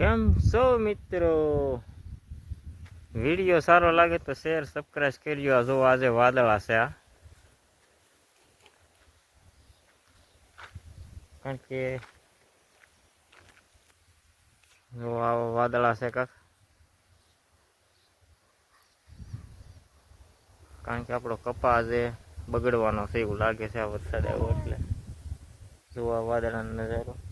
કેમ છો મિત્રો? વીડિયો સારો લાગે તો શેર સબસ્ક્રાઈબ કરજો. આ જો આજે વાદળા છે આ. કારણ કે જો આવા વાદળા કાક. કારણ કે આપણો કપા આજે બગડવાનો છે એવું લાગે છે આ વરસાદ આવ્યો એટલે. જો આ વાદળાનો નજારો.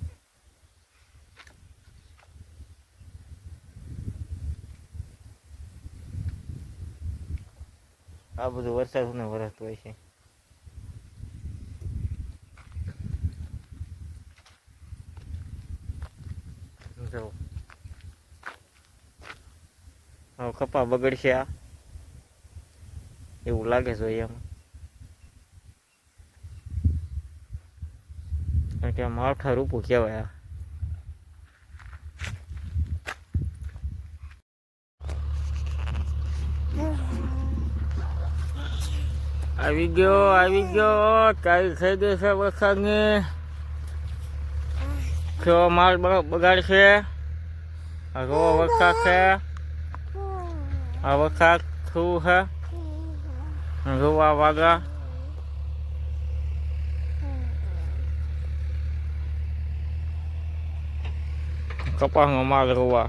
આ બધું વરસાદ ને વરસતું હોય છે. જો. કપા બગડશે આ. એવું લાગે છે એમ. કારણ કે આ માવઠા રૂપું કહેવાય આ. આવી ગયો આવી ગયો. કાઈ થઈ ગઈ છે વરસાદની. કેવો માલ બ- બગાડશે આ કેવો વરસાદ છે. આ વરસાદ શું છે. રોવા વાગા કપાસનો માલ રોવા.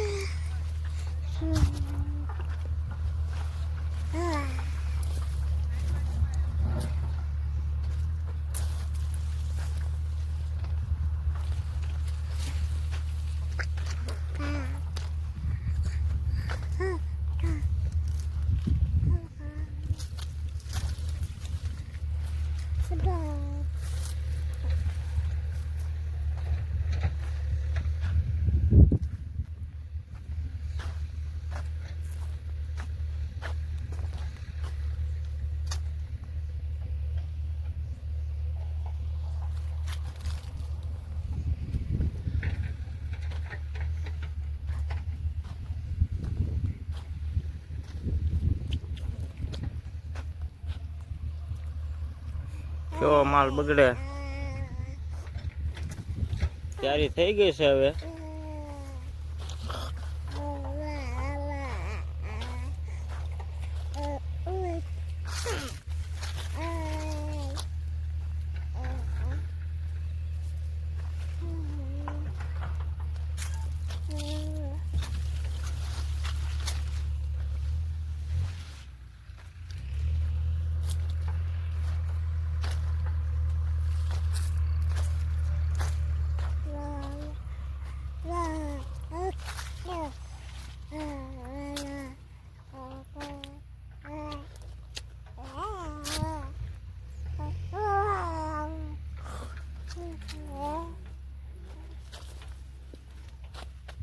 કેવો માલ બગડે? તૈયારી થઈ ગઈ છે હવે.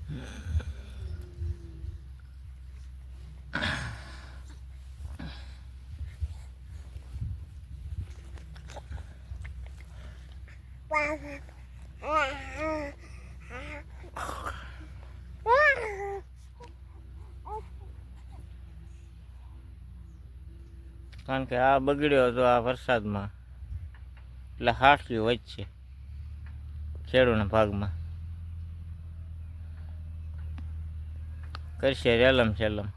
કારણ કે આ બગડ્યો હતો આ વરસાદમાં. એટલે હાટલી વચ્ચે ખેડૂના ભાગમાં. કરશે રેલમ છેલમ